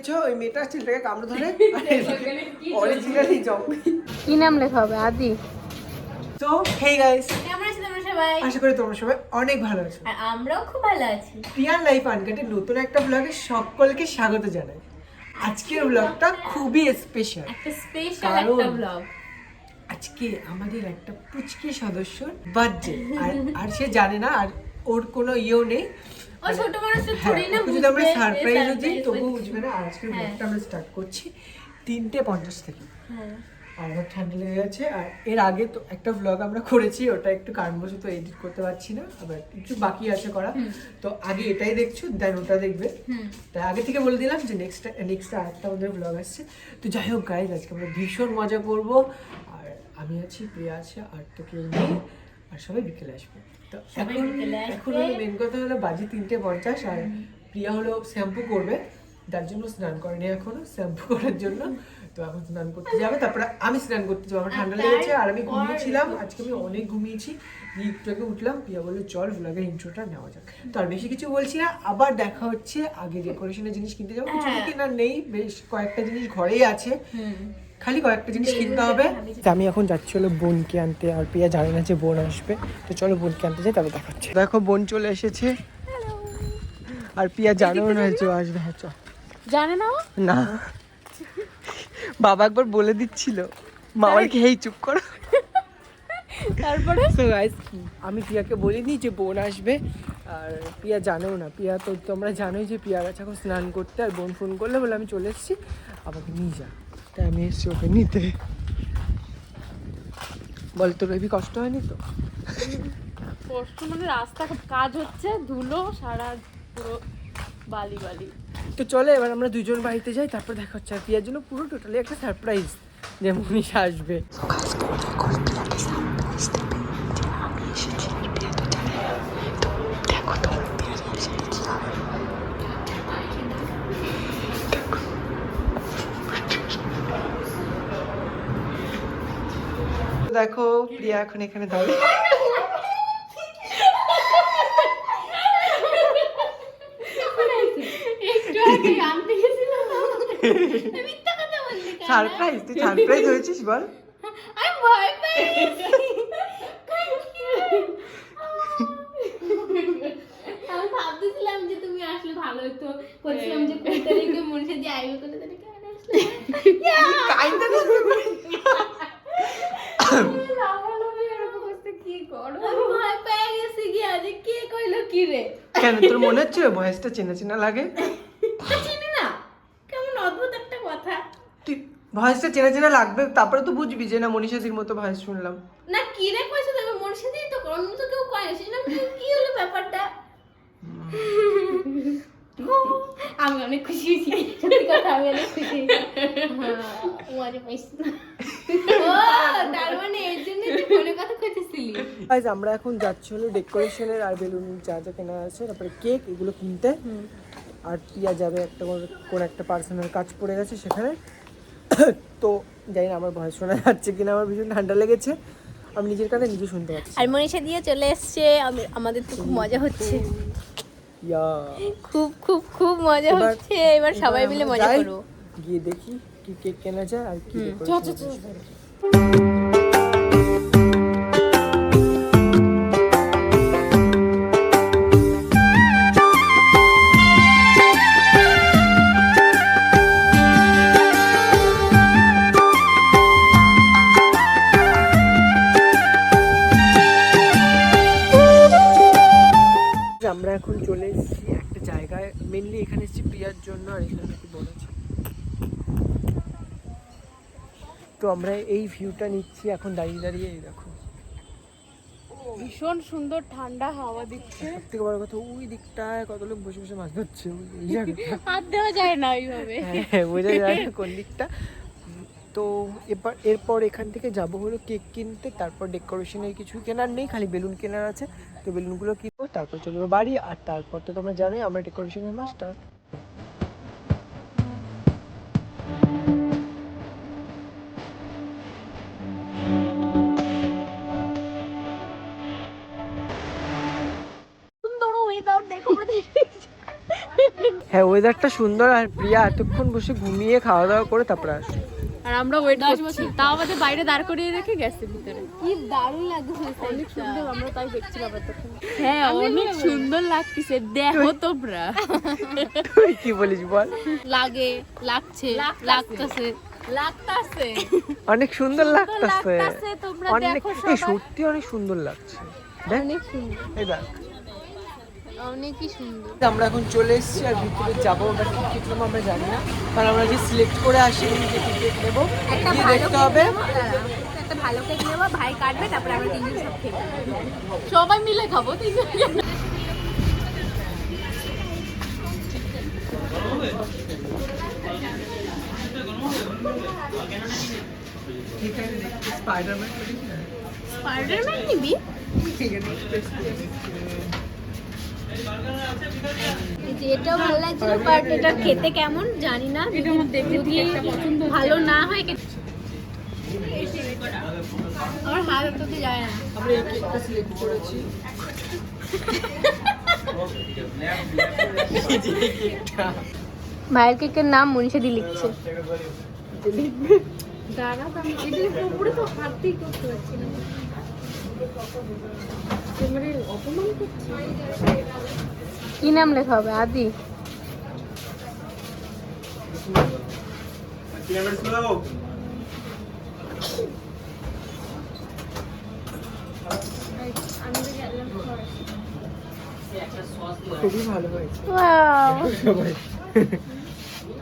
দেখেছ? ওই মেয়েটা ছেলেটাকে কামড়ে ধরে। অরিজিনালি জম্বি কি নাম লেখা হবে? আদি। তো হেই গাইস কেমন আছো তোমরা সবাই? আশা করি তোমরা সবাই অনেক ভালো আছো। আর আমরাও খুব ভালো আছি। প্রিয়ার লাইফ আনকাটের নতুন একটা ব্লগে সকলকে স্বাগত জানাই। আজকের ব্লগটা খুবই স্পেশাল একটা স্পেশাল একটা ব্লগ আজকে আমাদের একটা পুচকি সদস্যর বার্থডে আর আর সে জানে না আর ওর কোনো ইয়েও নেই। ও ছোট মানুষ হ্যাঁ, থোড়ি না ওকে আমরা বুঝবে, দিই তবুও বুঝবে না। আর আজকের হ্যাঁ। ব্লগটা আমরা স্টার্ট করছি তিনটে পঞ্চাশ থেকে। হ্যাঁ। আর আমার ঠান্ডা লেগে গেছে। আর এর আগে তো একটা ভ্লগ আমরা করেছি ওটা একটু কারণবশত এডিট করতে পারছি না আবার কিছু বাকি আছে করা তো আগে এটাই দেখছ দেন ওটা দেখবে। তাই আগে থেকে বলে দিলাম যে নেক্সট নেক্সট আরেকটা আমাদের ভ্লগ আসছে। তো যাই হোক গাইজ আজকে আমরা ভীষণ মজা করব। আর আমি আছি প্রিয়া আছে আর তো কেউ নেই আর সবাই বিকেলে আসবে। তো এখন এখন হলো মেন কথা হলো বাজে তিনটে পঞ্চাশ আর প্রিয়া হলো শ্যাম্পু করবে। তার জন্য স্নান করেনি এখনও শ্যাম্পু করার জন্য। তো এখন স্নান করতে যাবে। তারপরে আমি স্নান করতে যাব। আমার ঠান্ডা লেগেছে আর আমি ঘুমিয়েছিলাম। আজকে আমি অনেক ঘুমিয়েছি। দিয়ে একটু উঠলাম। প্রিয়া বলল চল ভ্লগের ইন্ট্রোটা নেওয়া যাক। তো আর বেশি কিছু বলছি না। আবার দেখা হচ্ছে। আগে ডেকোরেশনের জিনিস কিনতে যাব। কিছু হ্যাঁ। কেনার নেই। বেশ কয়েকটা জিনিস ঘরেই আছে। খালি কয়েকটা জিনিস কিনতে হবে। আমি এখন যাচ্ছি হলো বোনকে আনতে আর প্রিয়া জানে না যে বোন আসবে। তো চলো বোনকে আনতে যাই তারপর দেখাচ্ছি। দেখো বোন চলে এসেছে। আর প্রিয়া জানেও না যে আসবে। হ্যাঁ চল। জানে না না। বাবা একবার বলে দিচ্ছিল। মামার খেয়েই চুপ করো। তারপরে? সো গাইস আমি প্রিয়াকে বলিনি যে বোন আসবে আর পিয়া জানেও না। পিয়া তো তোমরা জানোই যে প্রিয়া গেছে এখন স্নান করতে আর বোন ফোন করলে বলে আমি চলে এসেছি আমাকে নিয়ে যা। তাই আমি এসেছি ওকে নিতে। বল তোর হেবি কষ্ট হয়নি তো? কষ্ট মানে রাস্তা কাজ হচ্ছে ধুলো সারা পুরো বালি বালি। তো চলে এবার আমরা দুজন বাড়িতে যাই তারপর দেখা হচ্ছে আর পিয়ার জন্য পুরো টোটালি একটা সারপ্রাইজ যে মনীষা আসবে। দেখো প্রিয়া এখন এখানে দাঁড়িয়ে? সারপ্রাইজ তুই সারপ্রাইজ হয়েছিস বল। আমি ভাবতেছিলাম যে তুমি আসলে ভালো হতো বলছিলাম যে কোন তারিখে মনুষ্য দিয়ে আইবে কোন তারিখে আসলে কাইন্ডা লাফালাফি এরকম করতে কি করো? আমি ভয় পেয়ে গেছি কি আজ কে কইলো কি রে কেন তোর মনে হচ্ছে ভয়েসটা চেনা চেনা লাগে? চিনি? না কেমন অদ্ভুত একটা কথা। তুই ভয়েসটা চেনা চেনা লাগবে তারপরে তো বুঝবি যে না মনীষাদির মতো ভয়েস শুনলাম। না কি রে কইছো তবে মনুষ্য দিয়ে তো অন্য তো কেউ কয় না। সেজন্য কি হলো ব্যাপারটা? আমি অনেক খুশি হয়েছি। সত্যি কথা আমি অনেক খুশি হ্যাঁ, মজা পাইছি ও তার মানে এর জন্য ফোনে কথা কইতেছিলি আমরা এখন যাচ্ছি হলো ডেকোরেশনের আর বেলুন যা যা কেনা আছে তারপরে কেক এগুলো কিনতে। আর পিয়া যাবে একটা কোন- একটা পার্সোনাল কাজ পড়ে গেছে সেখানে। তো জানি না আমার ভয়েস শোনা যাচ্ছে কিনা আমার ভীষণ ঠান্ডা লেগেছে। আমি নিজের কানে নিজে শুনতে পাচ্ছি। আর মনীষা দিয়ে চলে এসছে আমি আমাদের তো খুব মজা হচ্ছে। ইয়া। খুব খুব খুব মজা হচ্ছে। এবার সবাই মিলে মজা যাই, গিয়ে দেখি কি কেক কেনা যায় আর কি জন্য আর এখানে বোন তো আমরা এই ভিউটা নিচ্ছি এখন দাঁড়িয়ে দাঁড়িয়ে এই দেখো। ভীষণ সুন্দর ঠান্ডা হাওয়া দিচ্ছে। সব থেকে বড় কথা ওই দিকটায় কত লোক বসে বসে মাছ ধরছে হাত দেওয়া যায় না ওইভাবে। হ্যাঁ বোঝা যায় না কোন দিকটা। তো এবার এরপর এখান থেকে যাব হলো কেক কিনতে তারপর ডেকোরেশনের কিছু কেনার নেই খালি বেলুন কেনার আছে। তো বেলুনগুলো কিনবো তারপর চলে যাব বাড়ি আর তারপর তো তোমরা জানোই আমরা ডেকোরেশনের মাস্টার ওয়েদারটা সুন্দর আর প্রিয়া এতক্ষণ বসে ঘুমিয়ে খাওয়া দাওয়া করে তারপরে আসে। আর আমরা ওয়েট করছি। তাও আমাদের বাইরে দাঁড় করিয়ে রেখে গেছে ভিতরে। কি দারুণ লাগছে অনেক সুন্দর আমরা তাই দেখছিলাম এতক্ষণ। হ্যাঁ অনেক সুন্দর লাগতেছে। দেখো তোমরা। তুই কি বলিস বল? লাগে লাগছে লাগতেছে। লাগতাছে। অনেক সুন্দর লাগতেছে। লাগতাছে, তোমরা অনেক দেখো সত্যি অনেক সুন্দর লাগছে। দেখ। অনেক সুন্দর। এই দেখ। অনেকই সুন্দর। আমরা এখন চলে এসেছি আর ভিতরে যাব আমরা টিকিট নেব আমরা জানি না। কারণ আমরা যে সিলেক্ট করে আসি যে টিকিট নেব একটা গিয়ে দেখতে হবে। একটা ভালো কেক নেব ভাই কাটবে তারপরে আমরা তিনজন সব খেয়ে সবাই মিলে খাব ঠিক আছে স্পাইডারম্যান স্পাইডারম্যান নিবি এটাও ভালো লাগছিল বাট এটা খেতে কেমন জানি না। যদি পছন্দ ভালো না হয় আমার হাত যায় না। আমরা এই কেকটা সিলেক্ট করেছি। এই যে এই কেকটা ভাইয়ের কেকের নাম মুন্সিদি লিখছে। দাঁড়া আমি এদের উপরে তো হাতই করতে পারছি না। কি নাম লেখা হবে? আদি?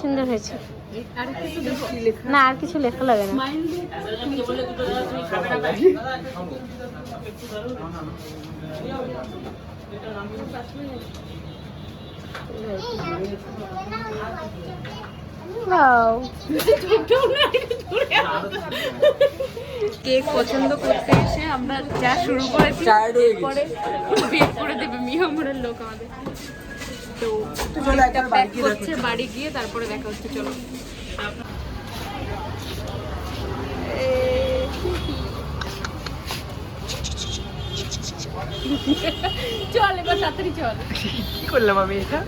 সুন্দর হয়েছে। না আর কিছু লেখা লাগে না। কেক পছন্দ করতে এসে আমরা যা শুরু করেছি। পরে বের করে দেবে মিয়ামরের লোক আমাদের। তো চলো একবার প্যাক করছে বাড়ি গিয়ে তারপরে দেখা হচ্ছে চলো। চল এবার তাড়াতাড়ি চল। কি করলাম আমি এটা?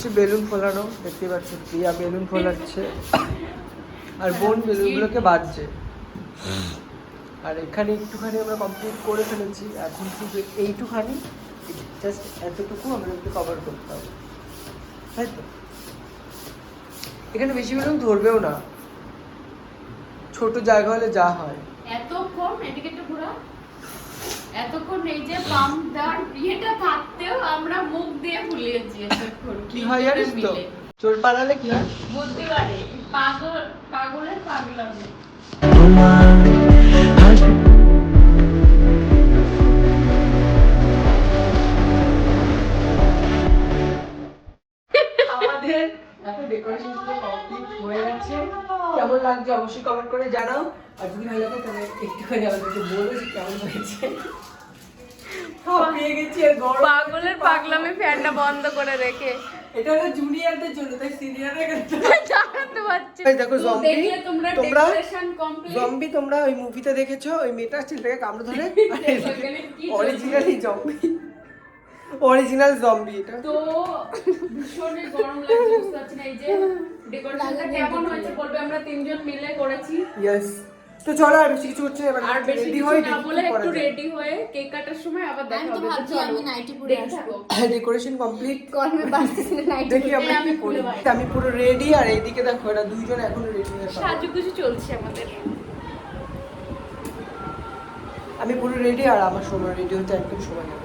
হচ্ছে বেলুন ফোলানো, দেখতে পাচ্ছ প্রিয়া বেলুন ফোলাচ্ছে। আর বোন বেলুনগুলোকে বাজছে আর এখানে একটুখানি আমরা কমপ্লিট করে ফেলেছি। এখন শুধু এইটুখানি জাস্ট এতটুকু আমাদেরকে কভার করতে হবে। তাই তো? এখানে বেশি বেলুন ধরবেও না। ছোট জায়গা হলে যা হয়। এতক্ষণ এদিকে একটু ঘোরা। এতক্ষণ এই যে পাম্প দেওয়ার ইয়েটা থাকতেও আমরা মুখ দিয়ে কি হয় জানিস তো? চোর পালালে কি হয়? বুদ্ধি পারে পাগল পাগলের পাগলামি। আমাদের ডেকোরেশন কমপ্লিট হয়ে গেছে। কেমন লাগছে অবশ্যই কমেন্ট করে জানাও। আর যদি ভালো লাগে তাহলে একটুখানি আমাদেরকে বলো যে কেমন হয়েছে। হাঁপিয়ে গেছি আর গরম। পাগলামি ফ্যানটা বন্ধ করে রেখে। এটা হলো জুনিয়রদের জন্য তাই সিনিয়রদের কাছে পারছি। দেখো জম্বি তোমরা তোমরা জম্বি তোমরা ওই মুভিতে দেখেছ ওই ছেলেটাকে কামড়ে ধরে। অরিজিনালি জম্বি অরিজিনাল জম্বি এটা। তো ভীষণই গরম লাগছে বুঝতে পারছি না এই যে ডেকোরেশনটা কেমন হয়েছে বলবে? আমরা তিনজন মিলে করেছি। ইয়েস তো চলো আর বেশি কিছু হচ্ছে এবার আর বেশি কিছু হয়ে না বলে একটু রেডি হয়ে কেক কাটার সময় আবার দেখা আমি হবে তো ভাবছি চলো। আমি নাইটি পরে আসব। ডেকোরেশন কমপ্লিট না নাইটি দেখি আমরা আমি কি করি। আমি পুরো রেডি আর এইদিকে দেখো এরা দুইজন এখনও রেডি হয়ে সাজুগুজু চলছে আমাদের। আমি পুরো রেডি আর আমার সময় রেডি হতে একদম সময় লাগে।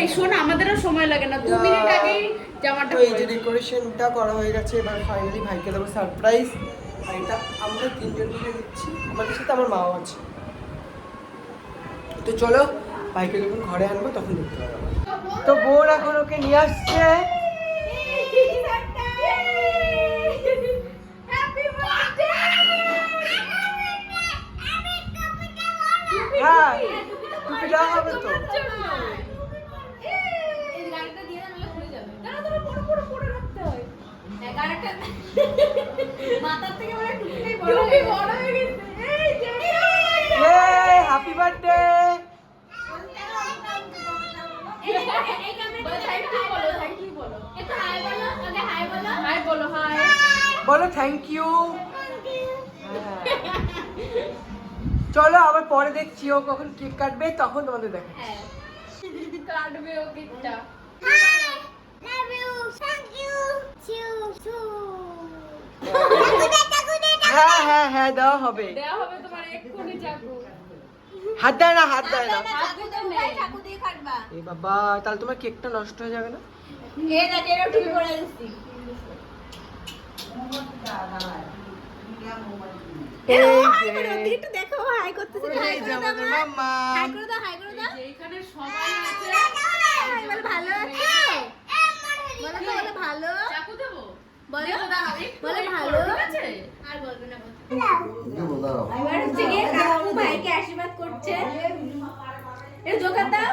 এই শোন আমাদেরও সময় লাগে না। দু Yeah. মিনিট আগেই জামাটা এই যে ডেকোরেশনটা করা হয়ে গেছে এবার ফাইনালি ভাইকে দেবো সারপ্রাইজ আর আমরা তিনজন মিলে দিচ্ছি আমাদের সাথে আমার মাও আছে। তো চলো, বাইকে যখন ঘরে আনব তখন দেখতে পারব তো বোন এখন ওকে নিয়ে আসছে। হ্যাঁ টুপিটা হবে তো। মাথার থেকে টুপিটাই বড় বড় হয়ে গেছে। এই যে হ্যাপি বার্থডে বলো থ্যাংক ইউ চলো আবার পরে দেখছি ও কখন কেক কাটবে তখন তোমাদের দেখা হ্যাঁ। কাটবে ও কেকটা হ্যাঁ হ্যাঁ হ্যাঁ দেওয়া হবে দেওয়া হবে তোমার এক্ষুনি চাকু হাত দেয় না হাত দেয় না চাকু তো নেই চাকু দিয়ে কাটবা এ বাবা তাহলে তোমার কেকটা নষ্ট হয়ে যাবে না ভালো আছো বলো তো বলো ভালো? চাকু দেবো? বলো দেবো, দাঁড়াও, একটু বলো wait ভালো? করো, ঠিক আছে? আর বলবে না এবার হচ্ছে গিয়ে কাকু ভাইকে আশীর্বাদ করছে। এর দাও।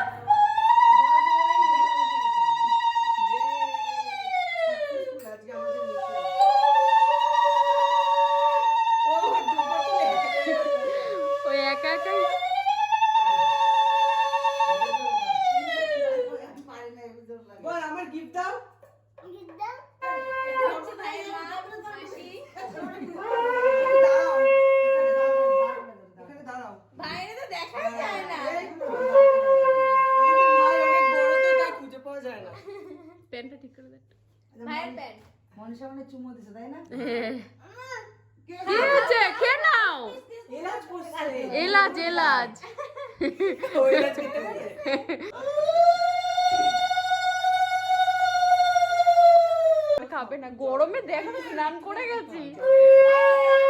দেখো স্নান করে গেছি।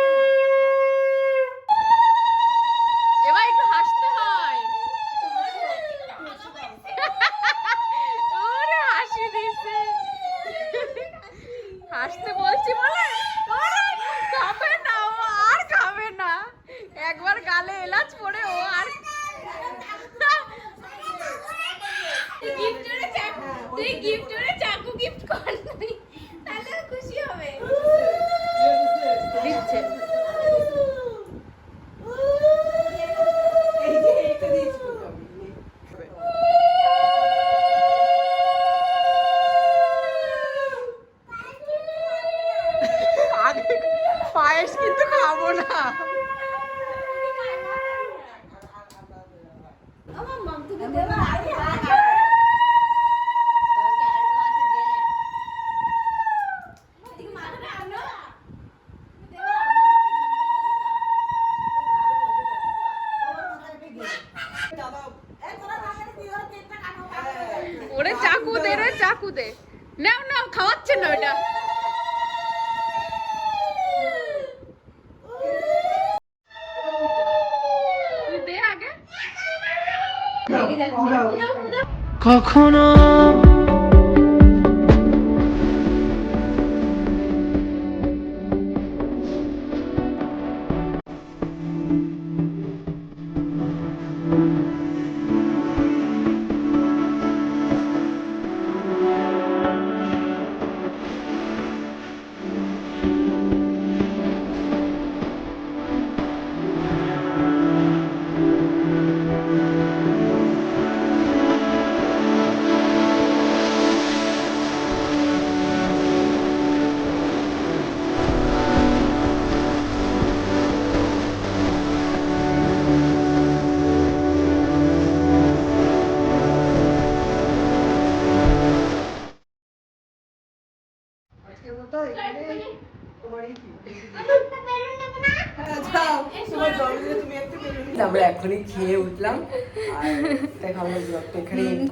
কখনো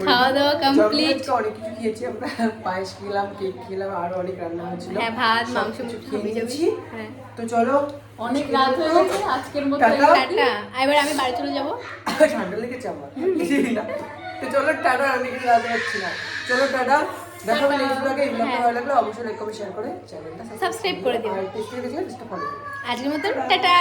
খাওয়া দাওয়া। জন্মদিনে অনেক কিছু খেয়েছি আমরা। পায়েস খেলাম কেক খেলাম আরও অনেক রান্না হয়েছিল। হ্যাঁ, ভাত, মাংস, কিছু খেয়ে হাবি জাবি। হ্যাঁ। তো চলো অনেক রাত হয়ে গেছে আজকের মতো টাটা। এবার আমি বাড়ি চলে যাব। ঠান্ডা লেগেছে আমার। তো চলো টাটা আমি রাতে না। চলো টাটা। দেখো নেক্সট ব্লগে এই ব্লগটা ভালো লাগলে অবশ্যই লাইক কমেন্ট শেয়ার করে চ্যানেলটা Subscribe করে দিও। আর পেজটা গেছে ফলো আজকের মতো টাটা।